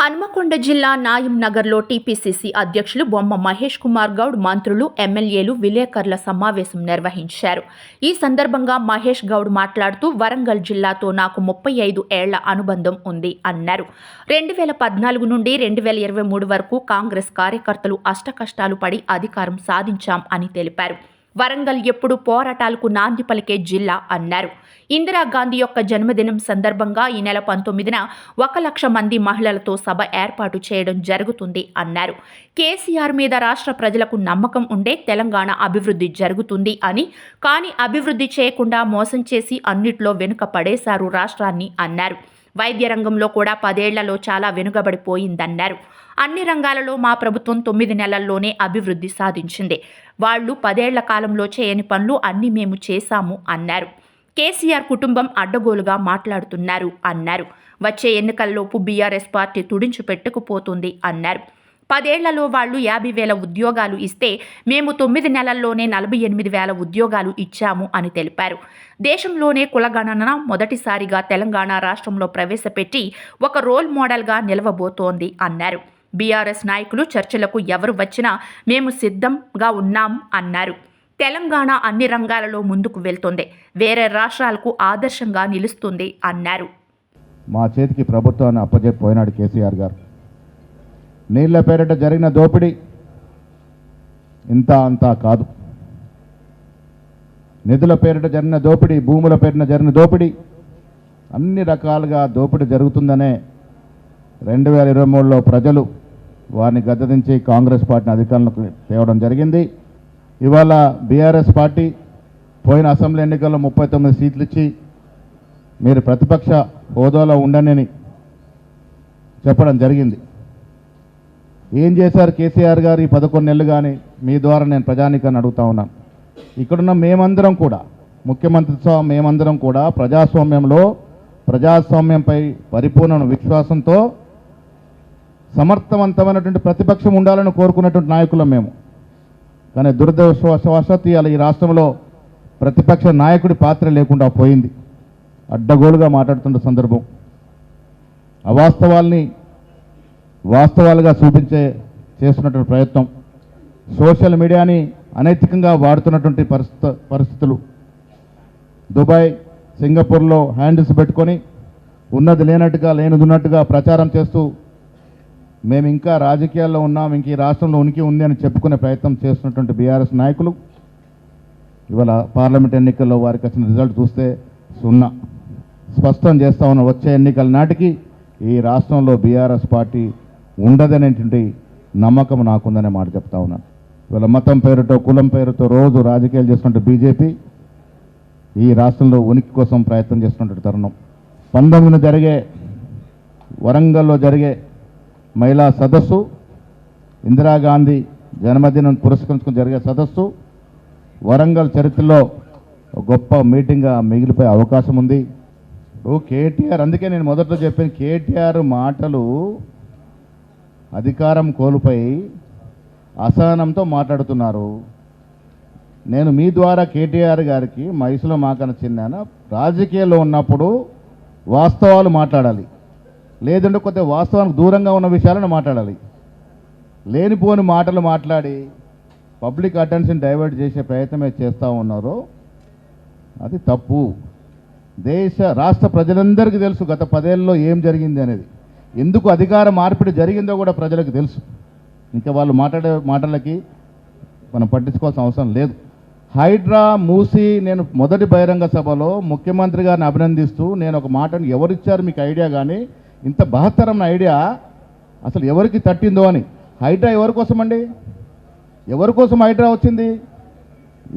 హన్మకొండ జిల్లా నాయం నగర్లో టీపీసీసీ అధ్యక్షులు బొమ్మ మహేష్ కుమార్ గౌడ్ మంత్రులు ఎమ్మెల్యేలు విలేకరుల సమావేశం నిర్వహించారు. ఈ సందర్భంగా మహేష్ గౌడ్ మాట్లాడుతూ వరంగల్ జిల్లాతో నాకు ముప్పై ఐదు ఏళ్ళ అనుబంధం ఉంది అన్నారు. రెండు వేల పద్నాలుగు నుండి రెండు వేల ఇరవై మూడు వరకు కాంగ్రెస్ కార్యకర్తలు అష్టకష్టాలు పడి అధికారం సాధించాం అని తెలిపారు. వరంగల్ ఎప్పుడు పోరాటాలకు నాంది పలికే జిల్లా అన్నారు. ఇందిరాగాంధీ యొక్క జన్మదినం సందర్భంగా ఈ నెల పంతొమ్మిదిన ఒక లక్ష మంది మహిళలతో సభ ఏర్పాటు చేయడం జరుగుతుంది అన్నారు. కేసీఆర్ మీద రాష్ట్ర ప్రజలకు నమ్మకం ఉండే తెలంగాణ అభివృద్ధి జరుగుతుంది అని కానీ అభివృద్ధి చేయకుండా మోసం చేసి అన్నిట్లో వెనుక పడేశారు రాష్ట్రాన్ని అన్నారు. వైద్య రంగంలో కూడా పదేళ్ళలో చాలా వెనుకబడిపోయిందన్నారు. అన్ని రంగాలలో మా ప్రభుత్వం తొమ్మిది నెలల్లోనే అభివృద్ధి సాధించింది. వాళ్ళు పదేళ్ళ కాలంలో చేయని పనులు అన్ని మేము చేశాము అన్నారు. కేసీఆర్ కుటుంబం అడ్డగోలుగా మాట్లాడుతున్నారు అన్నారు. వచ్చే ఎన్నికల్లోపు బీఆర్ఎస్ పార్టీ తుడించి పెట్టుకుపోతుంది అన్నారు. పదేళ్ళలో వాళ్ళు యాభై వేల ఉద్యోగాలు ఇస్తే మేము తొమ్మిది నెలల్లోనే నలభై ఎనిమిది వేల ఉద్యోగాలు ఇచ్చాము అని తెలిపారు. దేశంలోనే కులగణన మొదటిసారిగా తెలంగాణ రాష్ట్రంలో ప్రవేశపెట్టి ఒక రోల్ మోడల్గా నిలవబోతోంది అన్నారు. బీఆర్ఎస్ నాయకులు చర్చలకు ఎవరు వచ్చినా మేము సిద్ధంగా ఉన్నాం అన్నారు. తెలంగాణ అన్ని రంగాలలో ముందుకు వెళ్తుంది. వేరే రాష్ట్రాలకు ఆదర్శంగా నిలుస్తుంది అన్నారు. మా చేతికి ప్రభుత్వాన్ని అప్పజెప్పిపోయినాడు కేసీఆర్ గారు. నీళ్ళ పేరిట జరిగిన దోపిడీ ఇంత అంతా కాదు. నిధుల పేరిట జరిగిన దోపిడీ భూముల పేరిట జరిగిన దోపిడీ అన్ని రకాలుగా దోపిడీ జరుగుతుందనే రెండు వేల ఇరవై మూడులో ప్రజలు వారిని గద్దదించి కాంగ్రెస్ పార్టీని అధికారంలోకి తేవడం జరిగింది. ఇవాళ బీఆర్ఎస్ పార్టీ పోయిన అసెంబ్లీ ఎన్నికల్లో ముప్పై తొమ్మిది సీట్లు ఇచ్చి మీరు ప్రతిపక్ష హోదాలో ఉండనని చెప్పడం జరిగింది. ఏం చేశారు కేసీఆర్ గారు ఈ పదకొండు నెలలు కానీ? మీ ద్వారా నేను ప్రజానికాన్ని అడుగుతా ఉన్నాను ఇక్కడున్న మేమందరం కూడా ముఖ్యమంత్రితో మేమందరం కూడా ప్రజాస్వామ్యంలో ప్రజాస్వామ్యంపై పరిపూర్ణ విశ్వాసంతో సమర్థవంతమైనటువంటి ప్రతిపక్షం ఉండాలని కోరుకున్నటువంటి నాయకులం మేము. కానీ దురదృష్టవశాత్తు ఇవాళ ఈ రాష్ట్రంలో ప్రతిపక్ష నాయకుడి పాత్ర లేకుండా పోయింది. అడ్డగోలుగా మాట్లాడుతున్న సందర్భం. అవాస్తవాల్ని వాస్తవాలుగా చూపించే చేస్తున్నటువంటి ప్రయత్నం. సోషల్ మీడియాని అనైతికంగా వాడుతున్నటువంటి పరిస్థితి పరిస్థితులు. దుబాయ్ సింగపూర్లో హ్యాండిల్స్ పెట్టుకొని ఉన్నది లేనట్టుగా లేనిది ఉన్నట్టుగా ప్రచారం చేస్తూ మేము ఇంకా రాజకీయాల్లో ఉన్నాం ఇంక ఈ రాష్ట్రంలో ఉనికి ఉంది అని చెప్పుకునే ప్రయత్నం చేస్తున్నటువంటి బీఆర్ఎస్ నాయకులు. ఇవాళ పార్లమెంట్ ఎన్నికల్లో వారికి వచ్చిన రిజల్ట్ చూస్తే సున్నా. స్పష్టం చేస్తా ఉన్న వచ్చే ఎన్నికల నాటికి ఈ రాష్ట్రంలో బీఆర్ఎస్ పార్టీ ఉండదనేటువంటి నమ్మకం నాకుందనే మాట చెప్తా ఉన్నాను ఇవాళ మతం పేరుతో కులం పేరుతో రోజు రాజకీయాలు చేస్తున్నట్టు బీజేపీ ఈ రాష్ట్రంలో ఉనికి కోసం ప్రయత్నం చేస్తున్నటువంటి తరుణం. పంతొమ్మిదిన జరిగే వరంగల్లో జరిగే మహిళా సదస్సు ఇందిరాగాంధీ జన్మదినం పురస్కరించుకుని జరిగే సదస్సు వరంగల్ చరిత్రలో గొప్ప మీటింగ్గా మిగిలిపోయే అవకాశం ఉంది. ఇప్పుడు కేటీఆర్ అందుకే నేను మొదట్లో చెప్పాను కేటీఆర్ మాటలు అధికారం కోల్పోయి అసహనంతో మాట్లాడుతున్నారు. నేను మీ ద్వారా కేటీఆర్ గారికి మైసులో మాకన చిన్నాన రాజకీయాల్లో ఉన్నప్పుడు వాస్తవాలు మాట్లాడాలి. లేదంటే కొద్దిగా వాస్తవానికి దూరంగా ఉన్న విషయాలను మాట్లాడాలి. లేనిపోని మాటలు మాట్లాడి పబ్లిక్ అటెన్షన్ డైవర్ట్ చేసే ప్రయత్నమే చేస్తూ ఉన్నారు అది తప్పు. దేశ రాష్ట్ర ప్రజలందరికీ తెలుసు గత పదేళ్ళలో ఏం జరిగింది అనేది. ఎందుకు అధికార మార్పిడి జరిగిందో కూడా ప్రజలకు తెలుసు. ఇంకా వాళ్ళు మాట్లాడే మాటలకి మనం పట్టించుకోవాల్సిన అవసరం లేదు. హైడ్రా మూసి నేను మొదటి బహిరంగ సభలో ముఖ్యమంత్రి గారిని అభినందిస్తూ నేను ఒక మాటను ఎవరిచ్చారు మీకు ఐడియా కానీ ఇంత బహత్తరమైన ఐడియా అసలు ఎవరికి తట్టిందో అని. హైడ్రా ఎవరి కోసం అండి ఎవరి కోసం హైడ్రా వచ్చింది?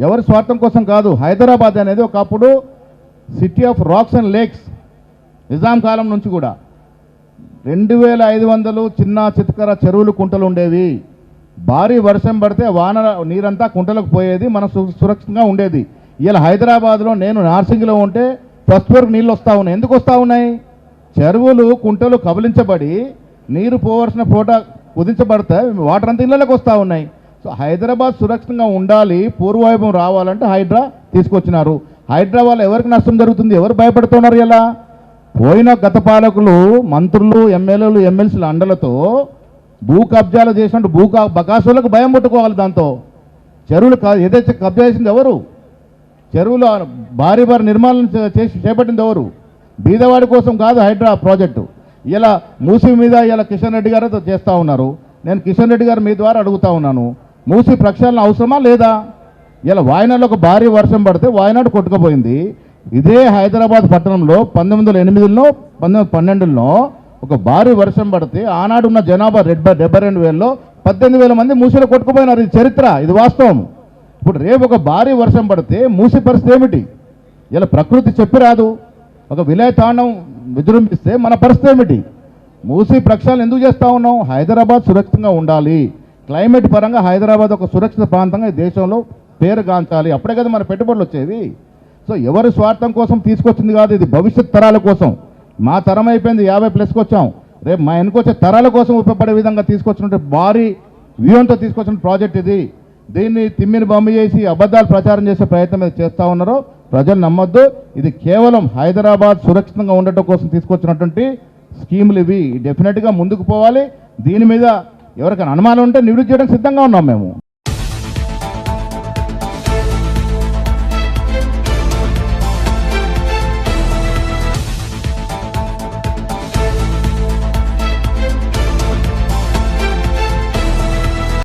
ఎవరి స్వార్థం కోసం కాదు హైదరాబాద్ అనేది ఒకప్పుడు city of rocks and lakes Nizam కాలం నుంచి కూడా. రెండు వేల ఐదు వందలు చిన్న చిత్కర చెరువులు కుంటలు ఉండేవి. భారీ వర్షం పడితే వాన నీరంతా కుంటలకు పోయేది మనం సురక్షితంగా ఉండేది. ఇలా హైదరాబాద్లో నేను నార్సింగ్లో ఉంటే ఫస్ట్ వరకు నీళ్ళు వస్తూ ఉన్నాయి. ఎందుకు వస్తూ ఉన్నాయి? చెరువులు కుంటలు కబలించబడి నీరు పోవలసిన పూట కుదించబడతాయి. వాటర్ అంతా ఇళ్ళకి వస్తూ ఉన్నాయి. సో హైదరాబాద్ సురక్షితంగా ఉండాలి. పూర్వవైభవం రావాలంటే హైడ్రా తీసుకొచ్చినారు. హైడ్రా వల్ల ఎవరికి నష్టం జరుగుతుంది? ఎవరు భయపడుతున్నారు ఎలా పోయిన గత పాలకులు మంత్రులు ఎమ్మెల్యేలు ఎమ్మెల్సీల అండలతో భూ కబ్జాలు చేసినట్టు భూ బకాసులకు భయం పుట్టుకోవాలి దాంతో. చెరువులు ఏదైతే కబ్జా చేసింది ఎవరు? చెరువులు భారీ భారీ నిర్మాణం చేసి చేపట్టింది ఎవరు? బీదవాడి కోసం కాదు హైడ్రా ప్రాజెక్టు. ఇలా మూసి మీద ఇలా కిషన్ రెడ్డి గారు చేస్తూ ఉన్నారు. నేను కిషన్ రెడ్డి గారు మీ ద్వారా అడుగుతా ఉన్నాను. మూసి ప్రక్షాళన అవసరమా లేదా? ఇలా వాయనాడులో ఒక భారీ వర్షం పడితే వాయనాడు కొట్టుకుపోయింది. ఇదే హైదరాబాద్ పట్టణంలో పంతొమ్మిది వందల ఎనిమిదిలో పంతొమ్మిది పన్నెండులో ఒక భారీ వర్షం పడితే ఆనాడు ఉన్న జనాభా డెబ్బై డెబ్బై రెండు వేలలో పద్దెనిమిది వేల మంది మూసిలో కొట్టుకుపోయినారు. ఇది చరిత్ర ఇది వాస్తవం. ఇప్పుడు రేపు ఒక భారీ వర్షం పడితే మూసి పరిస్థితి ఏమిటి? ఇలా ప్రకృతి చెప్పి రాదు ఒక విలయ తాండం విజృంభిస్తే మన పరిస్థితి ఏమిటి? మూసి ప్రక్షాళన ఎందుకు చేస్తా ఉన్నాం? హైదరాబాద్ సురక్షితంగా ఉండాలి. క్లైమేట్ పరంగా హైదరాబాద్ ఒక సురక్షిత ప్రాంతంగా ఈ దేశంలో పేరుగాంచాలి. అప్పుడే కదా మన పెట్టుబడులు వచ్చేది సో ఎవరి స్వార్థం కోసం తీసుకొచ్చింది కాదు ఇది భవిష్యత్ తరాల కోసం. మా తరం అయిపోయింది యాభై ప్లస్కి వచ్చాం. రేపు మా వెనుకొచ్చే తరాల కోసం ఉపయోగపడే విధంగా తీసుకొచ్చినట్టు భారీ వ్యూహంతో తీసుకొచ్చిన ప్రాజెక్ట్ ఇది. దీన్ని తిమ్మిని బొమ్మ చేసి అబద్ధాలు ప్రచారం చేసే ప్రయత్నం మీద చేస్తూ ఉన్నారో ప్రజలు నమ్మొద్దు. ఇది కేవలం హైదరాబాద్ సురక్షితంగా ఉండటం కోసం తీసుకొచ్చినటువంటి స్కీములు ఇవి. డెఫినెట్గా ముందుకు పోవాలి. దీని మీద ఎవరికైనా అనుమానం ఉంటే నివృత్తి చేయడానికి సిద్ధంగా ఉన్నాం మేము.